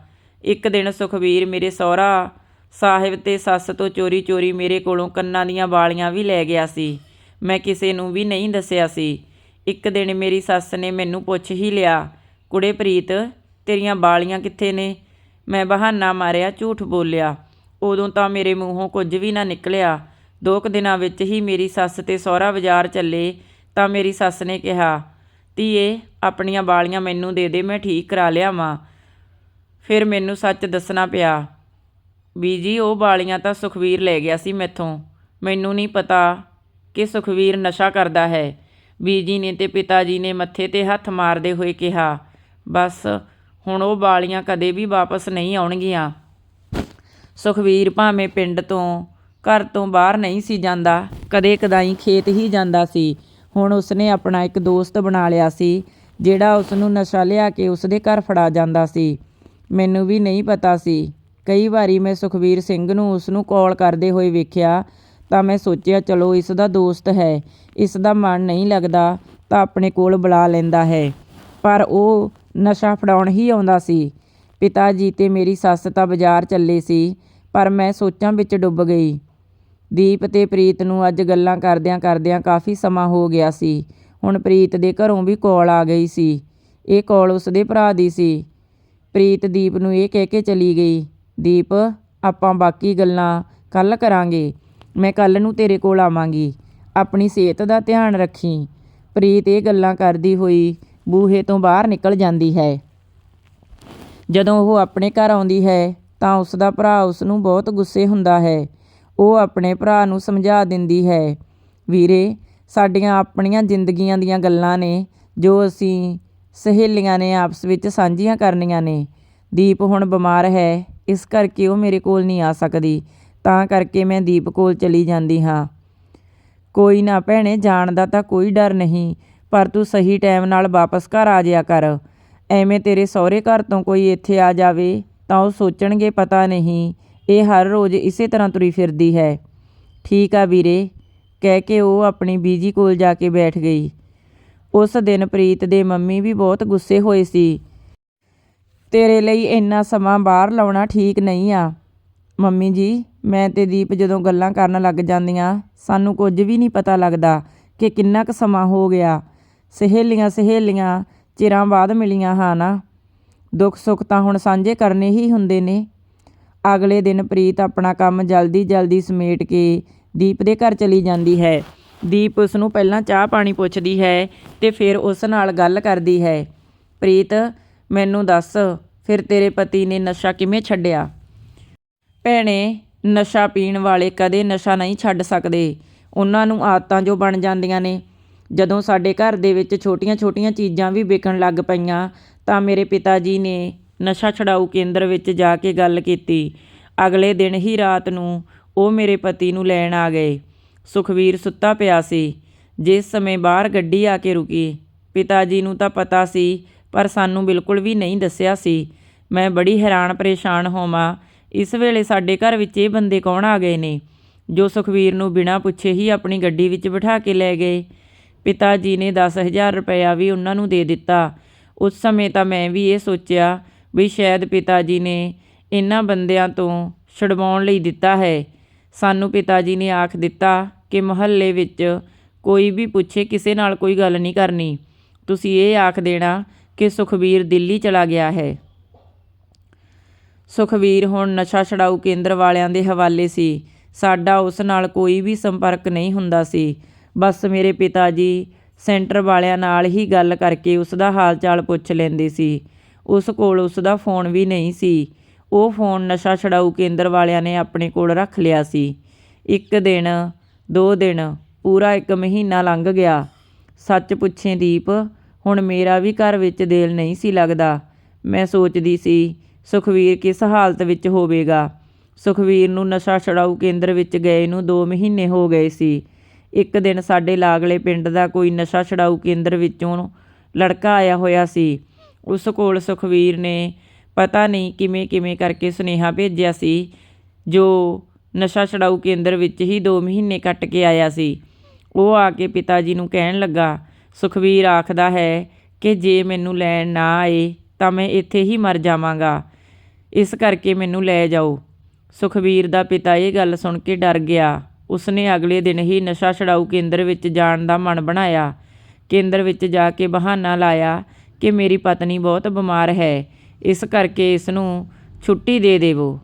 A: ਇੱਕ ਦਿਨ ਸੁਖਵੀਰ ਮੇਰੇ ਸਹੁਰਾ ਸਾਹਿਬ ਤੇ ਸੱਸ ਤੋਂ ਚੋਰੀ ਚੋਰੀ ਮੇਰੇ ਕੋਲੋਂ ਕੰਨਾਂ ਦੀਆਂ ਵਾਲੀਆਂ ਵੀ ਲੈ ਗਿਆ ਸੀ। ਮੈਂ ਕਿਸੇ ਨੂੰ ਵੀ ਨਹੀਂ ਦੱਸਿਆ ਸੀ। ਇੱਕ ਦਿਨ ਮੇਰੀ ਸੱਸ ਨੇ ਮੈਨੂੰ ਪੁੱਛ ਹੀ ਲਿਆ, ਕੁੜੇ ਪ੍ਰੀਤ, ਤੇਰੀਆਂ ਵਾਲੀਆਂ ਕਿੱਥੇ ਨੇ? ਮੈਂ ਬਹਾਨਾ ਮਾਰਿਆ ਝੂਠ ਬੋਲਿਆ। ਉਦੋਂ ਤਾਂ ਮੇਰੇ ਮੂੰਹੋਂ ਕੁਝ ਵੀ ਨਾ ਨਿਕਲਿਆ। ਦੋ ਕੁ ਦਿਨਾਂ ਵਿੱਚ ਹੀ ਮੇਰੀ ਸੱਸ ਤੇ ਸਹੁਰਾ ਬਾਜ਼ਾਰ ਚੱਲੇ ਤਾਂ ਮੇਰੀ ਸੱਸ ਨੇ ਕਿਹਾ, ਧੀਏ, ਆਪਣੀਆਂ ਵਾਲੀਆਂ ਮੈਨੂੰ ਦੇ ਦੇ, ਮੈਂ ਠੀਕ ਕਰਾ ਲਿਆਵਾਂ ਫਿਰ ਮੈਨੂੰ ਸੱਚ ਦੱਸਣਾ ਪਿਆ ਬੀਜੀ ਉਹ ਵਾਲੀਆਂ ਤਾਂ ਸੁਖਵੀਰ ਲੈ ਗਿਆ ਸੀ ਮੈਥੋਂ। ਮੈਨੂੰ ਨਹੀਂ ਪਤਾ ਕਿ ਸੁਖਵੀਰ ਨਸ਼ਾ ਕਰਦਾ ਹੈ। ਬੀਜੀ ਨੇ ਤੇ ਪਿਤਾ ਜੀ ਨੇ ਮੱਥੇ ਤੇ ਹੱਥ ਮਾਰਦੇ ਹੋਏ ਕਿਹਾ, ਬਸ, ਹੁਣ ਉਹ ਵਾਲੀਆਂ ਕਦੇ ਵੀ ਵਾਪਸ ਨਹੀਂ ਆਉਣਗੀਆਂ। ਸੁਖਵੀਰ ਭਾਵੇਂ ਪਿੰਡ ਤੋਂ, ਘਰ ਤੋਂ ਬਾਹਰ ਨਹੀਂ ਸੀ ਜਾਂਦਾ, ਕਦੇ ਕਦਾਈ ਖੇਤ ਹੀ ਜਾਂਦਾ ਸੀ। ਹੁਣ ਉਸਨੇ ਆਪਣਾ ਇੱਕ ਦੋਸਤ ਬਣਾ ਲਿਆ ਸੀ, ਜਿਹੜਾ ਉਸ ਨੂੰ ਨਸ਼ਾ ਲਿਆ ਕੇ ਉਸਦੇ ਘਰ ਫੜਾ ਜਾਂਦਾ ਸੀ। ਮੈਨੂੰ ਵੀ ਨਹੀਂ ਪਤਾ ਸੀ। ਕਈ ਵਾਰੀ ਮੈਂ ਸੁਖਵੀਰ ਸਿੰਘ ਨੂੰ ਉਸ ਨੂੰ ਕਾਲ ਕਰਦੇ ਹੋਏ ਵੇਖਿਆ, ਤਾਂ ਮੈਂ ਸੋਚਿਆ, ਚਲੋ, ਇਸ ਦਾ ਦੋਸਤ ਹੈ। ਇਸ ਦਾ ਮਨ ਨਹੀਂ ਲੱਗਦਾ, ਤਾਂ ਆਪਣੇ ਕੋਲ ਬੁਲਾ ਲੈਂਦਾ ਹੈ। ਪਰ ਉਹ ਨਸ਼ਾ ਫੜਾਉਣ ਹੀ ਆਉਂਦਾ ਸੀ। ਪਿਤਾ ਜੀ ਤੇ ਮੇਰੀ ਸੱਸ ਤਾਂ ਬਾਜ਼ਾਰ ਚੱਲੇ ਸੀ। ਪਰ ਮੈਂ ਸੋਚਾਂ ਵਿੱਚ ਡੁੱਬ ਗਈ। ਦੀਪ ਤੇ ਪ੍ਰੀਤ ਨੂੰ ਅੱਜ ਗੱਲਾਂ ਕਰਦਿਆਂ ਕਰਦਿਆਂ ਕਾਫੀ ਸਮਾਂ ਹੋ ਗਿਆ ਸੀ। ਹੁਣ ਪ੍ਰੀਤ ਦੇ ਘਰੋਂ ਵੀ ਕਾਲ ਆ ਗਈ ਸੀ। ਇਹ ਕਾਲ ਉਸਦੇ ਭਰਾ ਦੀ ਸੀ। ਪ੍ਰੀਤ ਦੀਪ ਨੂੰ ਇਹ ਕਹਿ ਕੇ ਚਲੀ ਗਈ, ਦੀਪ, ਆਪਾਂ ਬਾਕੀ ਗੱਲਾਂ ਕੱਲ ਕਰਾਂਗੇ। ਮੈਂ ਕੱਲ ਨੂੰ ਤੇਰੇ ਕੋਲ ਆਵਾਂਗੀ। ਆਪਣੀ ਸਿਹਤ ਦਾ ਧਿਆਨ ਰੱਖੀ। ਪ੍ਰੀਤ ਇਹ ਗੱਲਾਂ ਕਰਦੀ ਹੋਈ ਬੂਹੇ ਤੋਂ ਬਾਹਰ ਨਿਕਲ ਜਾਂਦੀ ਹੈ। ਜਦੋਂ ਉਹ ਆਪਣੇ ਘਰ ਆਉਂਦੀ ਹੈ ਤਾਂ ਉਸ ਦਾ ਭਰਾ ਉਸ ਨੂੰ ਬਹੁਤ ਗੁੱਸੇ ਹੁੰਦਾ ਹੈ। ਉਹ ਆਪਣੇ ਭਰਾ ਨੂੰ ਸਮਝਾ ਦਿੰਦੀ ਹੈ, ਵੀਰੇ, ਸਾਡੀਆਂ ਆਪਣੀਆਂ ਜ਼ਿੰਦਗੀਆਂ ਦੀਆਂ ਗੱਲਾਂ ਨੇ, ਜੋ ਅਸੀਂ ਸਹੇਲੀਆਂ ਨੇ ਆਪਸ ਵਿੱਚ ਸਾਂਝੀਆਂ ਕਰਨੀਆਂ ਨੇ। ਦੀਪ ਹੁਣ ਬਿਮਾਰ ਹੈ, ਇਸ ਕਰਕੇ ਉਹ ਮੇਰੇ ਕੋਲ ਨਹੀਂ ਆ ਸਕਦੀ। ਤਾਂ ਕਰਕੇ ਮੈਂ ਦੀਪ ਕੋਲ ਚਲੀ ਜਾਂਦੀ ਹਾਂ। ਕੋਈ ਨਾ ਭੈਣੇ, ਜਾਣ ਦਾ ਤਾਂ ਕੋਈ ਡਰ ਨਹੀਂ, ਪਰ ਤੂੰ ਸਹੀ ਟਾਈਮ ਨਾਲ ਵਾਪਸ ਘਰ ਆ ਜਾਇਆ ਕਰ। ਐਵੇਂ ਤੇਰੇ ਸਹੁਰੇ ਘਰ ਤੋਂ ਕੋਈ ਇੱਥੇ ਆ ਜਾਵੇ ਤਾਂ ਉਹ ਸੋਚਣਗੇ, ਪਤਾ ਨਹੀਂ, ਇਹ ਹਰ ਰੋਜ਼ ਇਸੇ ਤਰ੍ਹਾਂ ਤੁਰੀ ਫਿਰਦੀ ਹੈ। ਠੀਕ ਆ ਵੀਰੇ, ਕਹਿ ਕੇ ਉਹ ਆਪਣੀ ਬੀਜੀ ਕੋਲ ਜਾ ਕੇ ਬੈਠ ਗਈ। ਉਸ ਦਿਨ ਪ੍ਰੀਤ ਦੇ ਮੰਮੀ ਵੀ ਬਹੁਤ ਗੁੱਸੇ ਹੋਏ ਸੀ। ਤੇਰੇ ਲਈ ਇੰਨਾ ਸਮਾਂ ਬਾਹਰ ਲਾਉਣਾ ਠੀਕ ਨਹੀਂ ਆ। ਮੰਮੀ ਜੀ, ਮੈਂ ਤੇ ਦੀਪ ਜਦੋਂ ਗੱਲਾਂ ਕਰਨ ਲੱਗ ਜਾਂਦੀਆਂ, ਸਾਨੂੰ ਕੁਝ ਵੀ ਨਹੀਂ ਪਤਾ ਲੱਗਦਾ ਕਿ ਕਿੰਨਾ ਕੁ ਸਮਾਂ ਹੋ ਗਿਆ। ਸਹੇਲੀਆਂ ਸਹੇਲੀਆਂ ਚਿਰਾਂ ਬਾਅਦ ਮਿਲੀਆਂ, ਹਾਂ ਨਾ? ਦੁੱਖ ਸੁੱਖ ਤਾਂ ਹੁਣ ਸਾਂਝੇ ਕਰਨੇ ਹੀ ਹੁੰਦੇ ਨੇ। ਅਗਲੇ ਦਿਨ ਪ੍ਰੀਤ ਆਪਣਾ ਕੰਮ ਜਲਦੀ ਜਲਦੀ ਸਮੇਟ ਕੇ ਦੀਪ ਦੇ ਘਰ ਚਲੀ ਜਾਂਦੀ ਹੈ। ਦੀਪ ਉਸ ਨੂੰ ਪਹਿਲਾਂ ਚਾਹ ਪਾਣੀ ਪੁੱਛਦੀ ਹੈ ਤੇ ਫਿਰ ਉਸ ਨਾਲ ਗੱਲ ਕਰਦੀ ਹੈ। ਪ੍ਰੀਤ, ਮੈਨੂੰ ਦੱਸ, ਫਿਰ ਤੇਰੇ ਪਤੀ ਨੇ ਨਸ਼ਾ ਕਿਵੇਂ ਛੱਡਿਆ? ਭੈਣੇ, ਨਸ਼ਾ ਪੀਣ ਵਾਲੇ ਕਦੇ ਨਸ਼ਾ ਨਹੀਂ ਛੱਡ ਸਕਦੇ। ਉਹਨਾਂ ਨੂੰ ਆਦਤਾਂ ਜੋ ਬਣ ਜਾਂਦੀਆਂ ਨੇ। ਜਦੋਂ ਸਾਡੇ ਘਰ ਦੇ ਵਿੱਚ ਛੋਟੀਆਂ-ਛੋਟੀਆਂ ਚੀਜ਼ਾਂ ਵੀ ਵਿਕਣ ਲੱਗ ਪਈਆਂ ਤਾਂ ਮੇਰੇ ਪਿਤਾ ਜੀ ਨੇ ਨਸ਼ਾ ਛਡਾਊ ਕੇਂਦਰ ਵਿੱਚ ਜਾ ਕੇ ਗੱਲ ਕੀਤੀ। ਅਗਲੇ ਦਿਨ ਹੀ ਰਾਤ ਨੂੰ ਉਹ ਮੇਰੇ ਪਤੀ ਨੂੰ ਲੈਣ ਆ ਗਏ। ਸੁਖਵੀਰ ਸੁੱਤਾ ਪਿਆ ਸੀ। ਜਿਸ ਸਮੇਂ ਬਾਹਰ ਗੱਡੀ ਆ ਕੇ ਰੁਕੀ, ਪਿਤਾ ਜੀ ਨੂੰ ਤਾਂ ਪਤਾ ਸੀ, ਪਰ ਸਾਨੂੰ ਬਿਲਕੁਲ ਵੀ ਨਹੀਂ ਦੱਸਿਆ ਸੀ। ਮੈਂ ਬੜੀ ਹੈਰਾਨ ਪਰੇਸ਼ਾਨ ਹੋਵਾਂ, ਇਸ ਵੇਲੇ ਸਾਡੇ ਘਰ ਵਿੱਚ ਇਹ ਬੰਦੇ ਕੌਣ ਆ ਗਏ ਨੇ, ਜੋ ਸੁਖਵੀਰ ਨੂੰ ਬਿਨਾਂ ਪੁੱਛੇ ਹੀ ਆਪਣੀ ਗੱਡੀ ਵਿੱਚ ਬਿਠਾ ਕੇ ਲੈ ਗਏ। ਪਿਤਾ ਜੀ ਨੇ 10000 ਰੁਪਇਆ ਵੀ ਉਹਨਾਂ ਨੂੰ ਦੇ ਦਿੱਤਾ। ਉਸ ਸਮੇਂ ਤਾਂ ਮੈਂ ਵੀ ਇਹ ਸੋਚਿਆ ਵੀ ਸ਼ਾਇਦ ਪਿਤਾ ਜੀ ਨੇ ਇਹਨਾਂ ਬੰਦਿਆਂ ਤੋਂ ਛਡਵਾਉਣ ਲਈ ਦਿੱਤਾ ਹੈ। ਸਾਨੂੰ ਪਿਤਾ ਜੀ ਨੇ ਆਖ ਦਿੱਤਾ ਕਿ ਮੁਹੱਲੇ ਵਿੱਚ ਕੋਈ ਵੀ ਪੁੱਛੇ ਕਿਸੇ ਨਾਲ ਕੋਈ ਗੱਲ ਨਹੀਂ ਕਰਨੀ। ਤੁਸੀਂ ਇਹ ਆਖ ਦੇਣਾ ਕਿ ਸੁਖਬੀਰ ਦਿੱਲੀ ਚਲਾ ਗਿਆ ਹੈ। ਸੁਖਵੀਰ ਹੁਣ ਨਸ਼ਾ ਛਡਾਊ ਕੇਂਦਰ ਵਾਲਿਆਂ ਦੇ ਹਵਾਲੇ ਸੀ। ਸਾਡਾ ਉਸ ਨਾਲ ਕੋਈ ਵੀ ਸੰਪਰਕ ਨਹੀਂ ਹੁੰਦਾ ਸੀ। ਬਸ ਮੇਰੇ ਪਿਤਾ ਜੀ ਸੈਂਟਰ ਵਾਲਿਆਂ ਨਾਲ ਹੀ ਗੱਲ ਕਰਕੇ ਉਸ ਦਾ ਹਾਲ ਚਾਲ ਪੁੱਛ ਲੈਂਦੇ ਸੀ। ਉਸ ਕੋਲ ਉਸ ਦਾ ਫੋਨ ਵੀ ਨਹੀਂ ਸੀ। ਉਹ ਫੋਨ ਨਸ਼ਾ ਛਡਾਊ ਕੇਂਦਰ ਵਾਲਿਆਂ ਨੇ ਆਪਣੇ ਕੋਲ ਰੱਖ ਲਿਆ ਸੀ। ਇੱਕ ਦਿਨ, ਦੋ ਦਿਨ, ਪੂਰਾ ਇੱਕ ਮਹੀਨਾ ਲੰਘ ਗਿਆ। ਸੱਚ ਪੁੱਛੇ ਦੀਪ, ਹੁਣ ਮੇਰਾ ਵੀ ਘਰ ਵਿੱਚ ਦਿਲ ਨਹੀਂ ਸੀ ਲੱਗਦਾ। ਮੈਂ ਸੋਚਦੀ ਸੀ, ਸੁਖਵੀਰ ਕਿਸ ਹਾਲਤ ਵਿੱਚ ਹੋਵੇਗਾ? ਸੁਖਵੀਰ ਨੂੰ ਨਸ਼ਾ ਛਡਾਊ ਕੇਂਦਰ ਵਿੱਚ ਗਏ ਨੂੰ 2 ਮਹੀਨੇ ਹੋ ਗਏ ਸੀ। ਇੱਕ ਦਿਨ ਸਾਡੇ ਲਾਗਲੇ ਪਿੰਡ ਦਾ ਕੋਈ ਨਸ਼ਾ ਛਡਾਊ ਕੇਂਦਰ ਵਿੱਚੋਂ ਲੜਕਾ ਆਇਆ ਹੋਇਆ ਸੀ। ਉਸ ਕੋਲ ਸੁਖਵੀਰ ਨੇ ਪਤਾ ਨਹੀਂ ਕਿਵੇਂ ਕਿਵੇਂ ਕਰਕੇ ਸੁਨੇਹਾ ਭੇਜਿਆ ਸੀ, ਜੋ ਨਸ਼ਾ ਛਡਾਊ ਕੇਂਦਰ ਵਿੱਚ ਹੀ 2 ਮਹੀਨੇ ਕੱਟ ਕੇ ਆਇਆ ਸੀ। ਉਹ ਆ ਕੇ ਪਿਤਾ ਜੀ ਨੂੰ ਕਹਿਣ ਲੱਗਾ, ਸੁਖਵੀਰ ਆਖਦਾ ਹੈ ਕਿ ਜੇ ਮੈਨੂੰ ਲੈਣ ਨਾ ਆਏ ਤਾਂ ਮੈਂ ਇੱਥੇ ਹੀ ਮਰ ਜਾਵਾਂਗਾ। ਇਸ ਕਰਕੇ ਮੈਨੂੰ ਲੈ ਜਾਓ। ਸੁਖਵੀਰ ਦਾ ਪਿਤਾ ਇਹ ਗੱਲ ਸੁਣ ਕੇ ਡਰ ਗਿਆ। ਉਸਨੇ ਅਗਲੇ ਦਿਨ ਹੀ ਨਸ਼ਾ ਛਡਾਊ ਕੇਂਦਰ ਵਿੱਚ ਜਾਣ ਦਾ ਮਨ ਬਣਾਇਆ। ਕੇਂਦਰ ਵਿੱਚ ਜਾ ਕੇ ਬਹਾਨਾ ਲਾਇਆ ਕਿ ਮੇਰੀ ਪਤਨੀ ਬਹੁਤ ਬਿਮਾਰ ਹੈ, ਇਸ ਕਰਕੇ ਇਸ ਨੂੰ ਛੁੱਟੀ ਦੇ ਦੇਵੋ।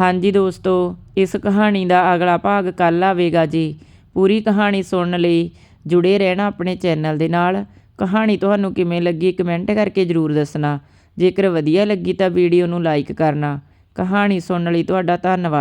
A: ਹਾਂਜੀ ਦੋਸਤੋ, ਇਸ ਕਹਾਣੀ ਦਾ ਅਗਲਾ ਭਾਗ ਕੱਲ ਆਵੇਗਾ ਜੀ। ਪੂਰੀ ਕਹਾਣੀ ਸੁਣਨ ਲਈ ਜੁੜੇ ਰਹਿਣਾ ਆਪਣੇ ਚੈਨਲ ਦੇ ਨਾਲ। ਕਹਾਣੀ ਤੁਹਾਨੂੰ ਕਿਵੇਂ ਲੱਗੀ ਕਮੈਂਟ ਕਰਕੇ ਜਰੂਰ ਦੱਸਣਾ। ਜੇਕਰ ਵਧੀਆ ਲੱਗੀ ਤਾਂ ਵੀਡੀਓ ਨੂੰ ਲਾਈਕ ਕਰਨਾ। ਕਹਾਣੀ ਸੁਣਨ ਲਈ ਤੁਹਾਡਾ ਧੰਨਵਾਦ।